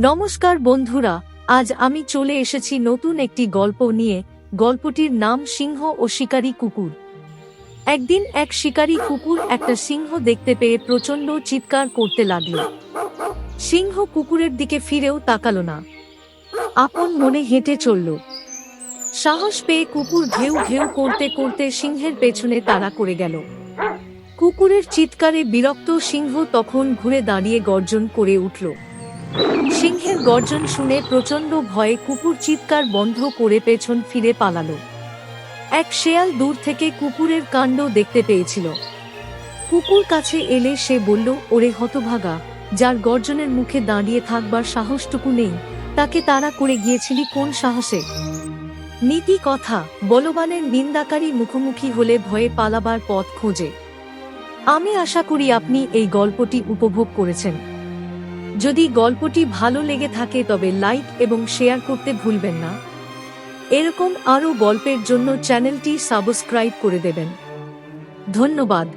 নমস্কার বন্ধুরা, আজ আমি চলে এসেছি নতুন একটি গল্প নিয়ে। গল্পটির নাম সিংহ ও শিকারী কুকুর। একদিন এক শিকারী কুকুর একটা সিংহ দেখতে পেয়ে প্রচণ্ড চিৎকার করতে লাগল। সিংহ কুকুরের দিকে ফিরেও তাকালো না। আপন মনে হেঁটে চলল। সাহস পেয়ে কুকুর ঘেউ ঘেউ করতে করতে সিংহের পেছনে তাড়া করে গেল। কুকুরের চিৎকারে বিরক্ত সিংহ তখন ঘুরে দাঁড়িয়ে গর্জন করে উঠল। সিংহের গর্জন শুনে প্রচণ্ড ভয়ে কুকুর চিৎকার বন্ধ করে পেছন ফিরে পালালো। এক শেয়াল দূর থেকে কুকুরের কাণ্ড দেখতে পেয়েছিল। কুকুর কাছে এলে সে বলল, ওরে হতভাগা, যার গর্জনের মুখে দাঁড়িয়ে থাকবার সাহসটুকু নেই, তাকে তাড়া করে গিয়েছিলি কোন সাহসে? নীতি কথা, বলবানের নিন্দাকারী মুখোমুখি হলে ভয়ে পালাবার পথ খোঁজে। আমি আশা করি আপনি এই গল্পটি উপভোগ করেছেন। যদি গল্পটি ভালো লেগে থাকে তবে লাইক এবং শেয়ার করতে ভুলবেন না। এরকম আরও গল্পের জন্য চ্যানেলটি সাবস্ক্রাইব করে দেবেন। ধন্যবাদ।